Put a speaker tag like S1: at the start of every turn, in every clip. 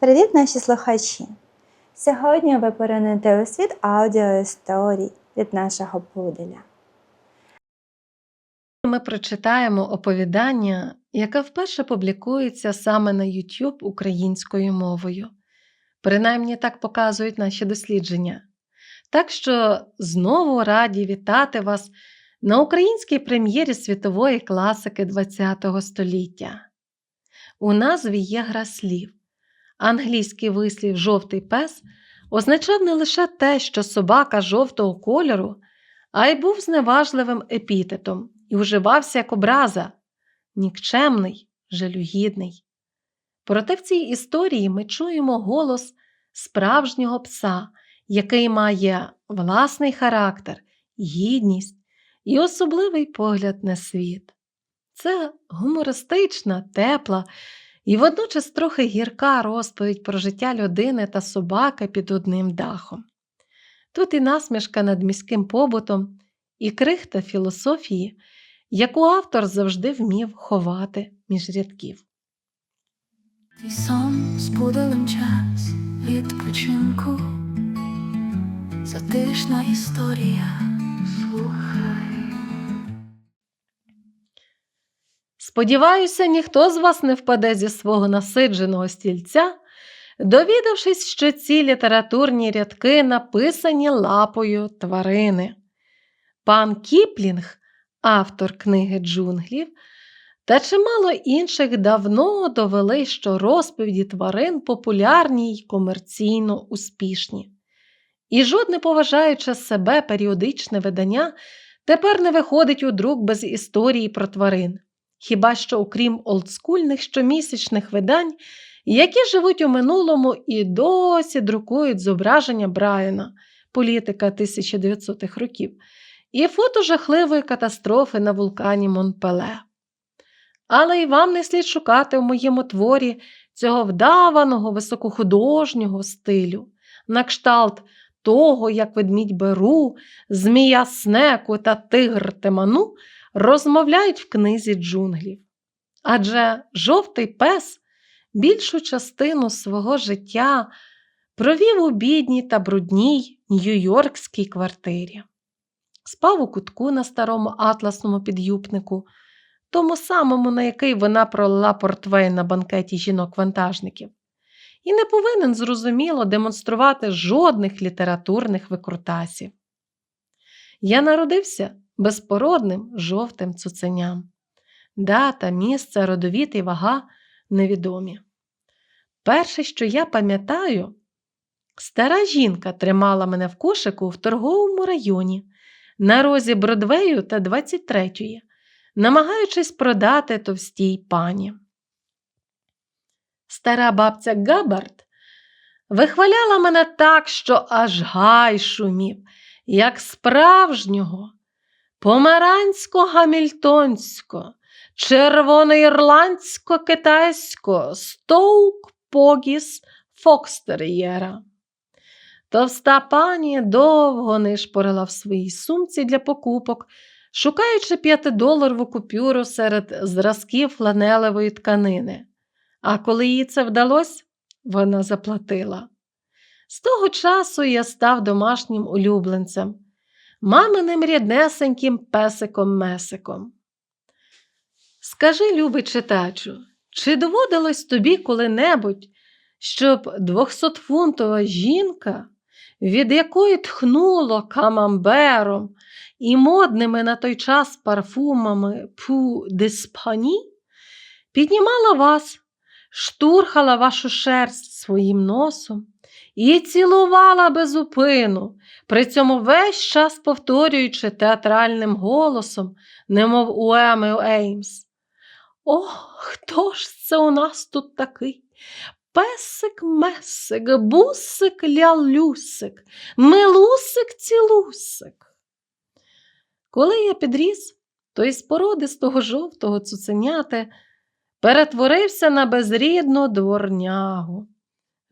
S1: Привіт, наші слухачі! Сьогодні ви поринете у світ аудіоісторій від нашого пуделя.
S2: Ми прочитаємо оповідання, яке вперше публікується саме на YouTube українською мовою. Принаймні так показують наші дослідження. Так що знову раді вітати вас на українській прем'єрі світової класики ХХ століття. У назві є гра слів. Англійський вислів жовтий пес означав не лише те, що собака жовтого кольору, а й був зневажливим епітетом і вживався як образа нікчемний, жалюгідний. Проте в цій історії ми чуємо голос справжнього пса, який має власний характер, гідність і особливий погляд на світ. Це гумористична, тепла і водночас трохи гірка розповідь про життя людини та собаки під одним дахом. Тут і насмішка над міським побутом, і крихта філософії, яку автор завжди вмів ховати між рядків.
S3: Твій сон з час відпочинку, затишна історія, слухай.
S2: Сподіваюся, ніхто з вас не впаде зі свого насидженого стільця, довідавшись, що ці літературні рядки написані лапою тварини. Пан Кіплінг, автор книги джунглів, та чимало інших давно довели, що розповіді тварин популярні й комерційно успішні. І жодне поважаюче себе періодичне видання тепер не виходить у друк без історії про тварин хіба що окрім олдскульних щомісячних видань, які живуть у минулому і досі друкують зображення Брайана, політика 1900-х років, і фото жахливої катастрофи на вулкані Монпеле. Але й вам не слід шукати в моєму творі цього вдаваного високохудожнього стилю, на кшталт того, як ведмідь Беру, змія Снеку та тигр Теману розмовляють в книзі джунглів. Адже жовтий пес більшу частину свого життя провів у бідній та брудній нью-йоркській квартирі. Спав у кутку на старому атласному підюбнику, тому самому, на який вона пролила портвейн на банкеті жінок-вантажників, і не повинен зрозуміло демонструвати жодних літературних викрутасів. Я народився безпородним жовтим цуценям. Дата, місце, родовід і вага невідомі. Перше, що я пам'ятаю, стара жінка тримала мене в кошику в торговому районі на розі Бродвею та 23-ї, намагаючись продати товстій пані. Стара бабця Габард вихваляла мене так, що аж гай шумів, як справжнього, помарансько-гамільтонсько, червоноірландсько-китайсько, стоук погіс фокстер'єра. Товста пані довго нишпорила в своїй сумці для покупок, шукаючи п'ятидоларову купюру серед зразків фланелевої тканини. А коли їй це вдалося, вона заплатила. З того часу я став домашнім улюбленцем, маминим ріднесеньким песиком-месиком. Скажи, любий читачу, чи доводилось тобі коли-небудь, щоб двохсотфунтова жінка, від якої тхнуло камамбером і модними на той час парфумами пу диспані, піднімала вас, штурхала вашу шерсть своїм носом і цілувала безупину, при цьому весь час повторюючи театральним голосом, немов у Еми Еймс. О, хто ж це у нас тут такий? Песик месик, бусик лялюсик, милусик цілусик. Коли я підріс, то із породистого жовтого цуценяти перетворився на безрідну дворнягу,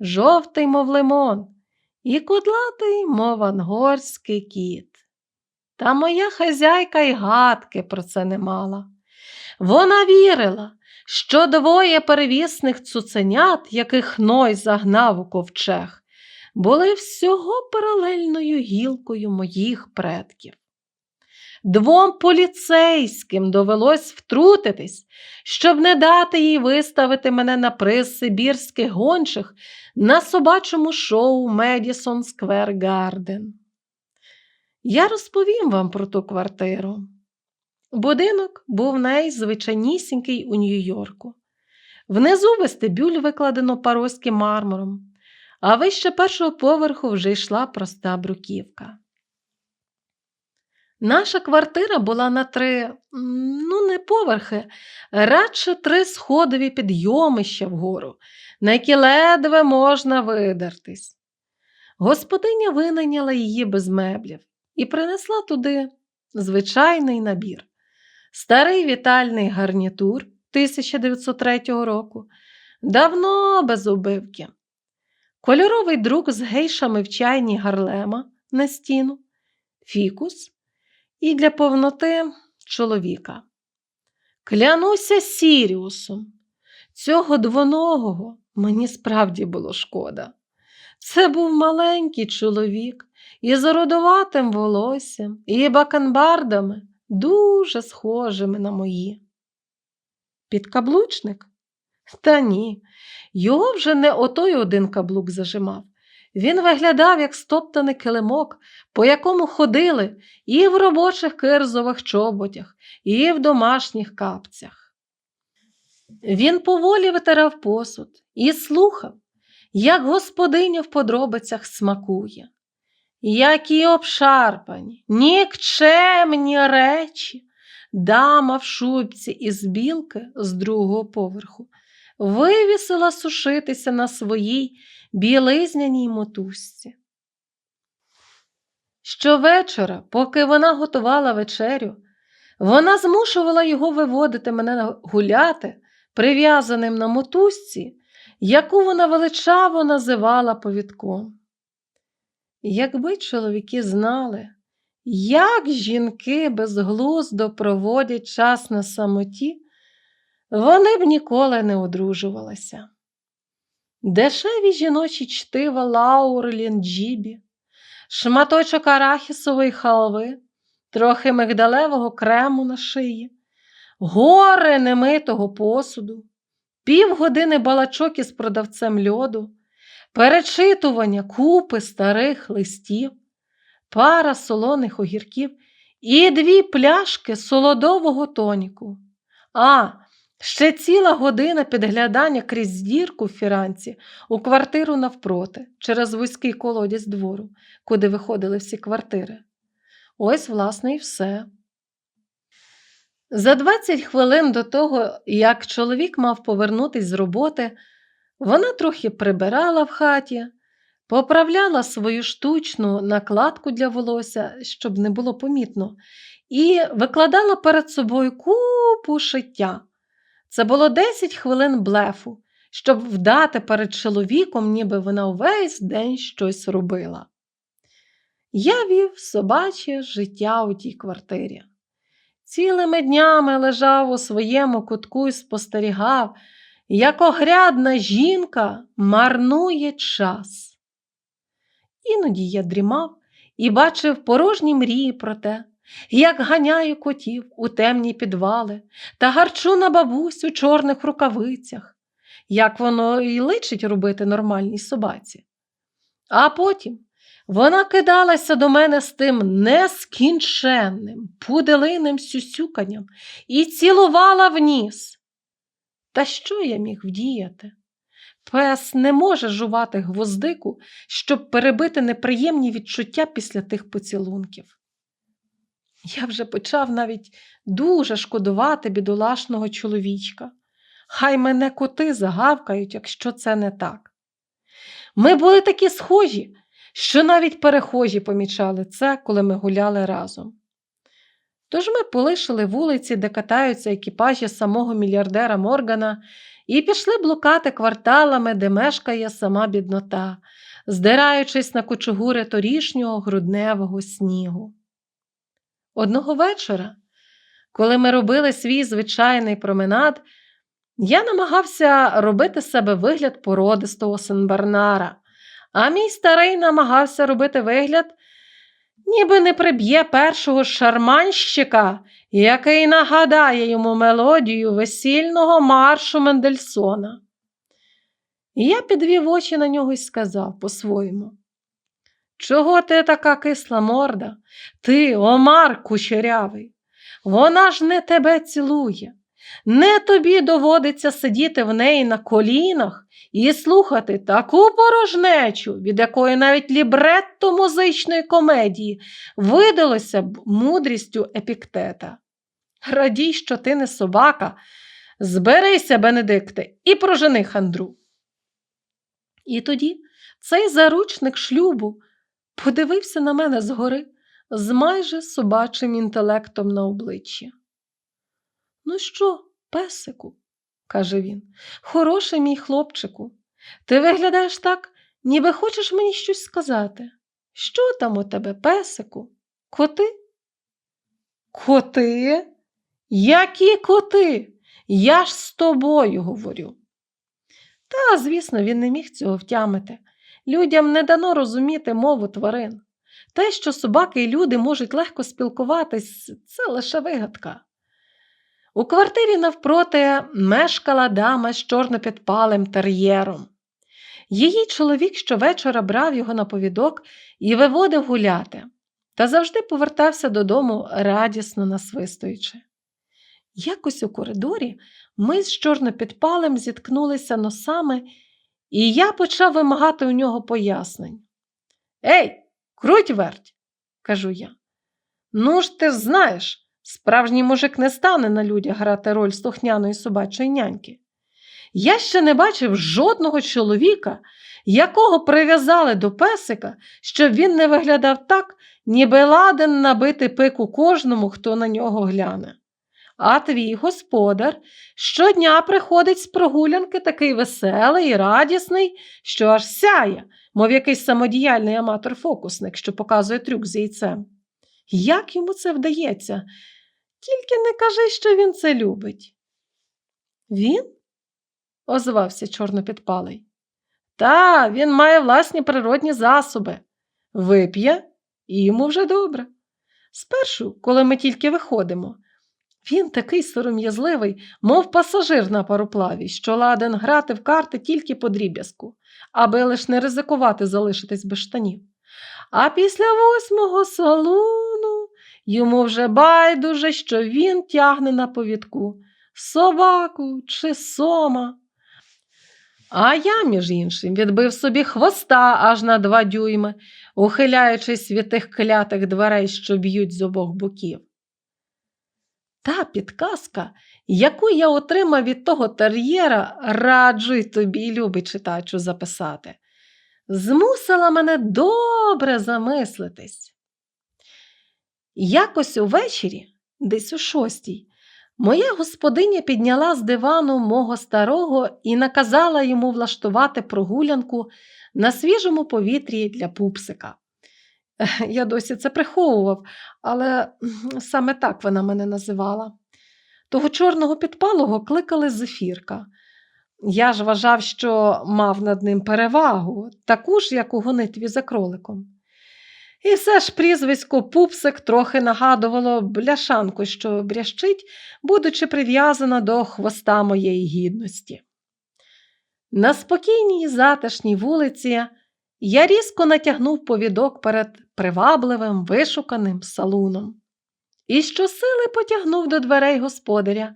S2: жовтий, мов лимон, і кудлатий, мов ангорський кіт. Та моя хазяйка й гадки про це не мала. Вона вірила, що двоє перевісних цуценят, яких Ной загнав у ковчег, були всього паралельною гілкою моїх предків. Двом поліцейським довелось втрутитись, щоб не дати їй виставити мене на приз сибірських гончих на собачому шоу Медісон Сквер Гарден. Я розповім вам про ту квартиру. Будинок був найзвичайнісінький у Нью-Йорку. Внизу вестибюль викладено пароським мармуром, а вище першого поверху вже йшла проста бруківка. Наша квартира була на три, ну, не поверхи, радше три сходові підйомища вгору, на які ледве можна видертись. Господиня винайняла її без меблів і принесла туди звичайний набір. Старий вітальний гарнітур 1903 року, давно без убивки, кольоровий друк з гейшами в чайні Гарлема на стіну, фікус і для повноти чоловіка. Клянуся Сіріусом, цього двоногого мені справді було шкода. Це був маленький чоловік із родоватим волоссям і бакенбардами, дуже схожими на мої. Підкаблучник? Та ні, його вже не отой один каблук зажимав. Він виглядав як стоптаний килимок, по якому ходили і в робочих кирзових чоботях, і в домашніх капцях. Він поволі витирав посуд і слухав, як господиня в подробицях смакує. Які обшарпані, нікчемні речі. Дама в шубці із білки з другого поверху вивісила сушитися на своїй білизняній мотузці. Щовечора, поки вона готувала вечерю, вона змушувала його виводити мене гуляти, прив'язаним на мотузці, яку вона величаво називала повідком. Якби чоловіки знали, як жінки безглуздо проводять час на самоті, вони б ніколи не одружувалися. Дешеві жіночі чтива Лаурелін Джібі, шматочок арахісової халви, трохи мигдалевого крему на шиї, гори немитого посуду, півгодини балачок із продавцем льоду, перечитування купи старих листів, пара солоних огірків і дві пляшки солодового тоніку. А, ще ціла година підглядання крізь дірку в фіранці у квартиру навпроти, через вузький колодязь двору, куди виходили всі квартири. Ось, власне, і все. За 20 хвилин до того, як чоловік мав повернутись з роботи, вона трохи прибирала в хаті, поправляла свою штучну накладку для волосся, щоб не було помітно, і викладала перед собою купу шиття. Це було 10 хвилин блефу, щоб вдати перед чоловіком, ніби вона увесь день щось робила. Я вів собаче життя у тій квартирі. Цілими днями лежав у своєму кутку і спостерігав, як огрядна жінка марнує час. Іноді я дрімав і бачив порожні мрії про те, як ганяю котів у темні підвали та гарчу на бабусь у чорних рукавицях, як воно і личить робити нормальній собаці. А потім вона кидалася до мене з тим нескінченним, пуделиним сюсюканням і цілувала в ніс. Та що я міг вдіяти? Пес не може жувати гвоздику, щоб перебити неприємні відчуття після тих поцілунків. Я вже почав навіть дуже шкодувати бідолашного чоловічка. Хай мене коти загавкають, якщо це не так. Ми були такі схожі, що навіть перехожі помічали це, коли ми гуляли разом. Тож ми полишили вулиці, де катаються екіпажі самого мільярдера Моргана, і пішли блукати кварталами, де мешкає сама біднота, здираючись на кучугури торішнього грудневого снігу. Одного вечора, коли ми робили свій звичайний променад, Я намагався робити себе вигляд породистого Сенбернара, а мій старий намагався робити вигляд, ніби не приб'є першого шарманщика, який нагадає йому мелодію весільного маршу Мендельсона. І я підвів очі на нього і сказав по-своєму. Чого ти така кисла морда? Ти, Омар кучерявий. Вона ж не тебе цілує. Не тобі доводиться сидіти в неї на колінах і слухати таку порожнечу, від якої навіть лібретто музичної комедії видалося б мудрістю епіктета. Радій, що ти не собака, зберися, Бенедикте, і прожени хандру. І тоді цей заручник шлюбу подивився на мене згори з майже собачим інтелектом на обличчі. Ну що, песику, каже він, хороший мій хлопчику, ти виглядаєш так, ніби хочеш мені щось сказати. Що там у тебе, песику? Коти? Коти? Які коти? Я ж з тобою говорю. Та, звісно, він не міг цього втямити. Людям не дано розуміти мову тварин. Те, що собаки і люди можуть легко спілкуватись, це лише вигадка. У квартирі навпроти мешкала дама з чорнопідпалим тер'єром. Її чоловік щовечора брав його на повідок і виводив гуляти, та завжди повертався додому радісно насвистуючи. Якось у коридорі ми з чорнопідпалим зіткнулися носами, і я почав вимагати у нього пояснень. Ей, круть верть, кажу я. Ну ж ти ж знаєш, справжній мужик не стане на людях грати роль слухняної собачої няньки. Я ще не бачив жодного чоловіка, якого прив'язали до песика, щоб він не виглядав так, ніби ладен набити пику кожному, хто на нього гляне. А твій господар щодня приходить з прогулянки такий веселий і радісний, що аж сяє, мов якийсь самодіяльний аматор-фокусник, що показує трюк з яйцем. Як йому це вдається? Тільки не кажи, що він це любить. Він? озвався чорнопідпалий. Та, він має власні природні засоби. Вип'є, і йому вже добре. Спершу, коли ми тільки виходимо, він такий сором'язливий, мов пасажир на пароплаві, що ладен грати в карти тільки по дріб'язку, аби лиш не ризикувати залишитись без штанів. А після восьмого салону йому вже байдуже, що він тягне на повідку собаку чи сома. А я, між іншим, відбив собі хвоста аж на два дюйми, ухиляючись від тих клятих дверей, що б'ють з обох боків. Та підказка, яку я отримав від того тер'єра, раджу й тобі, любий читачу, записати, змусила мене добре замислитись. Якось увечері, десь у шостій, моя господиня підняла з дивану мого старого і наказала йому влаштувати прогулянку на свіжому повітрі для пупсика. Я досі це приховував, але саме так вона мене називала. Того чорного підпалого кликали зефірка. Я ж вважав, що мав над ним перевагу, таку ж, як у гонитві за кроликом. І все ж прізвисько пупсик трохи нагадувало бляшанку, що брящить, будучи прив'язана до хвоста моєї гідності. На спокійній затишній вулиці я різко натягнув повідок перед привабливим, вишуканим салуном. І щосили потягнув до дверей господаря,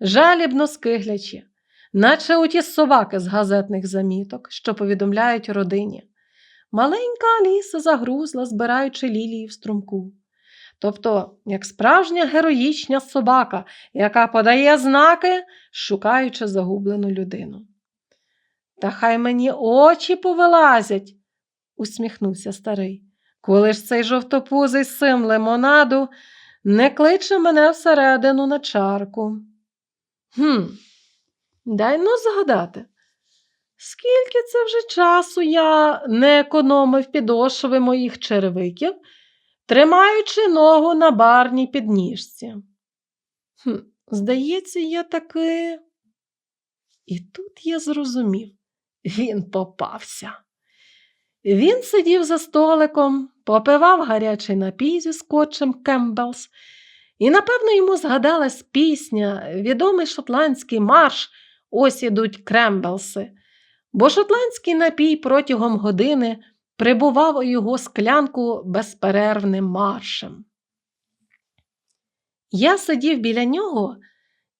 S2: жалібно скиглячи, наче у ті собаки з газетних заміток, що повідомляють родині. Маленька Аліса загрузла, збираючи лілії в струмку. Тобто, як справжня героїчна собака, яка подає знаки, шукаючи загублену людину. Та хай мені очі повилазять, усміхнувся старий. Коли ж цей жовтопузий сим лимонаду не кличе мене всередину на чарку. Хм, дай ну згадати. Скільки це вже часу я не економив підошви моїх черевиків, тримаючи ногу на барній підніжці. Хм, здається, я таки І тут я зрозумів, він попався. Він сидів за столиком, попивав гарячий напій зі скотчем Кембелс, і, напевно, йому згадалась пісня, відомий шотландський марш Ось ідуть Крембелси, бо шотландський напій протягом години прибував у його склянку безперервним маршем. Я сидів біля нього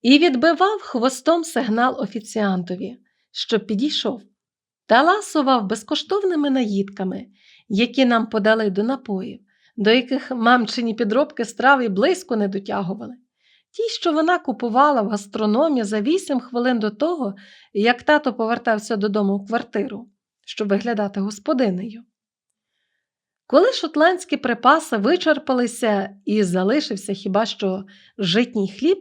S2: і відбивав хвостом сигнал офіціантові, щоб підійшов, та ласував безкоштовними наїдками, які нам подали до напоїв, до яких мамчині підробки страв і близько не дотягували. Ті, що вона купувала в гастрономі за вісім хвилин до того, як тато повертався додому в квартиру, щоб виглядати господинею. Коли шотландські припаси вичерпалися і залишився хіба що житній хліб,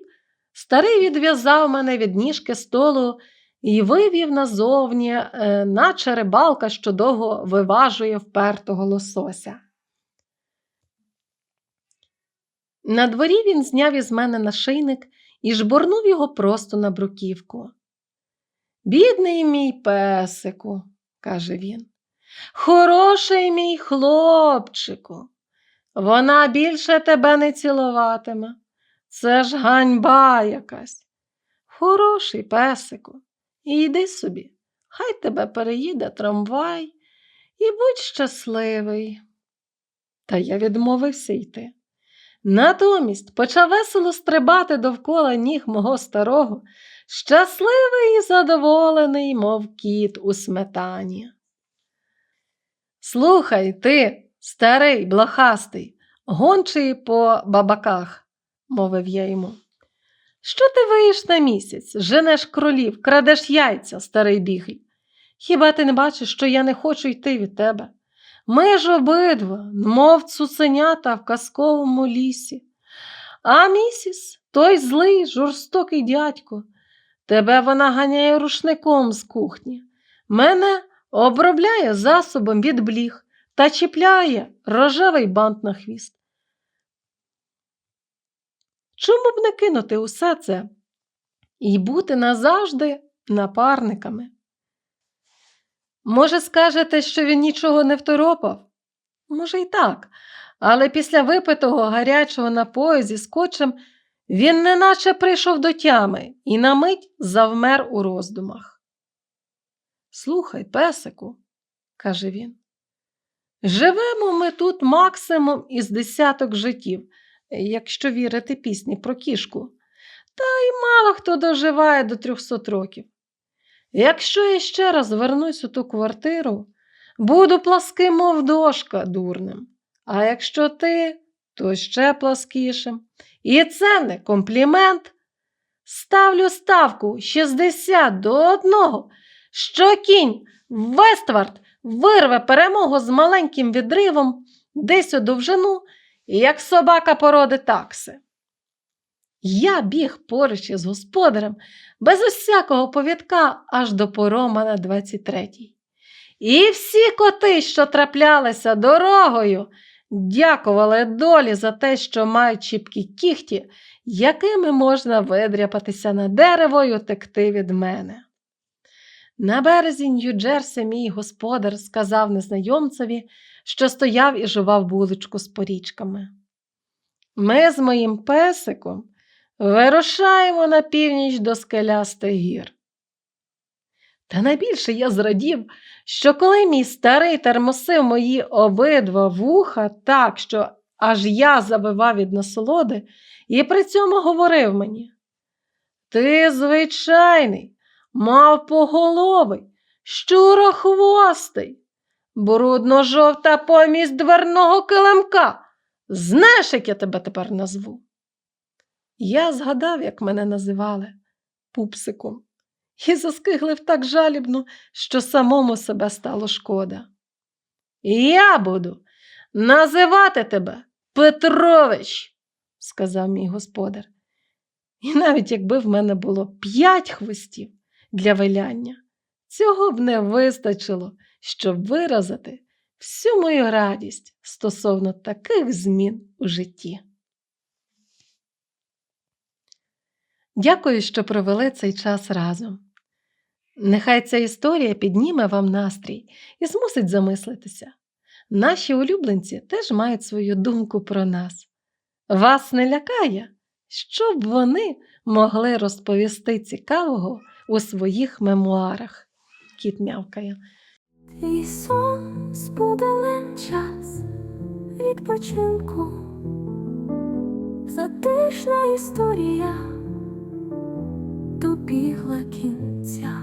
S2: старий відв'язав мене від ніжки столу і вивів назовні, е, наче рибалка, що довго виважує впертого лосося. На дворі він зняв із мене нашийник і жбурнув його просто на бруківку. Бідний мій песику, каже він. Хороший мій хлопчику, вона більше тебе не цілуватиме. Це ж ганьба якась. Хороший песику, і йди собі, хай тебе переїде трамвай і будь щасливий. Та я відмовився йти. Натомість почав весело стрибати довкола ніг мого старого, щасливий і задоволений, мов кіт у сметані. Слухай ти, старий, блохастий, гончий по бабаках, мовив я йому. Що ти виїш на місяць, женеш кролів, крадеш яйця, старий бігль? Хіба ти не бачиш, що я не хочу йти від тебе? Ми ж обидва, мов цуценята в казковому лісі. А місіс, той злий, жорстокий дядько, тебе вона ганяє рушником з кухні. Мене обробляє засобом від бліг та чіпляє рожевий бант на хвіст. Чому б не кинути усе це і бути назавжди напарниками? Може, скажете, що він нічого не второпав? Може, й так, але після випитого гарячого напою зі скотчем він неначе прийшов до тями і на мить завмер у роздумах. Слухай, песику, каже він, живемо ми тут максимум із десяток життів, якщо вірити пісні про кішку, та й мало хто доживає до трьохсот років. Якщо я ще раз вернусь у ту квартиру, буду пласким, мов дошка, дурним. А якщо ти, то ще пласкішим. І це не комплімент. Ставлю ставку 60 до одного, що кінь Вествард вирве перемогу з маленьким відривом десь у довжину, як собака породи такси. Я біг поруч із господарем без усякого повідка аж до порома на 23-й. І всі коти, що траплялися дорогою, дякували долі за те, що мають чіпкі кіхті, якими можна видряпатися на дерево й утекти від мене. На березі Нью-Джерсі мій господар сказав незнайомцеві, що стояв і жував булочку з порічками. Ми з моїм песиком вирушаємо на північ до скелястих гір. Та найбільше я зрадів, що коли мій старий термосив мої обидва вуха так, що аж я завивав від насолоди, і при цьому говорив мені: Ти звичайний, мавпоголовий, щурохвостий, брудно-жовта помість дверного килимка. Знаєш, як я тебе тепер назву? Я згадав, як мене називали пупсиком, і заскиглив так жалібно, що самому себе стало шкода. Я буду називати тебе Петрович, сказав мій господар. І навіть якби в мене було п'ять хвостів для виляння, цього б не вистачило, щоб виразити всю мою радість стосовно таких змін у житті. Дякую, що провели цей час разом. Нехай ця історія підніме вам настрій і змусить замислитися. Наші улюбленці теж мають свою думку про нас. Вас не лякає, що б вони могли розповісти цікавого у своїх мемуарах. Кіт мявкає.
S3: Твій сон сподален час відпочинку, затишна історія добігла кінця.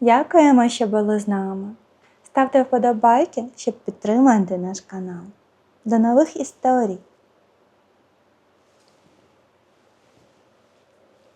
S1: Дякуємо, що були з нами. Ставте вподобайки, щоб підтримати наш канал. До нових історій!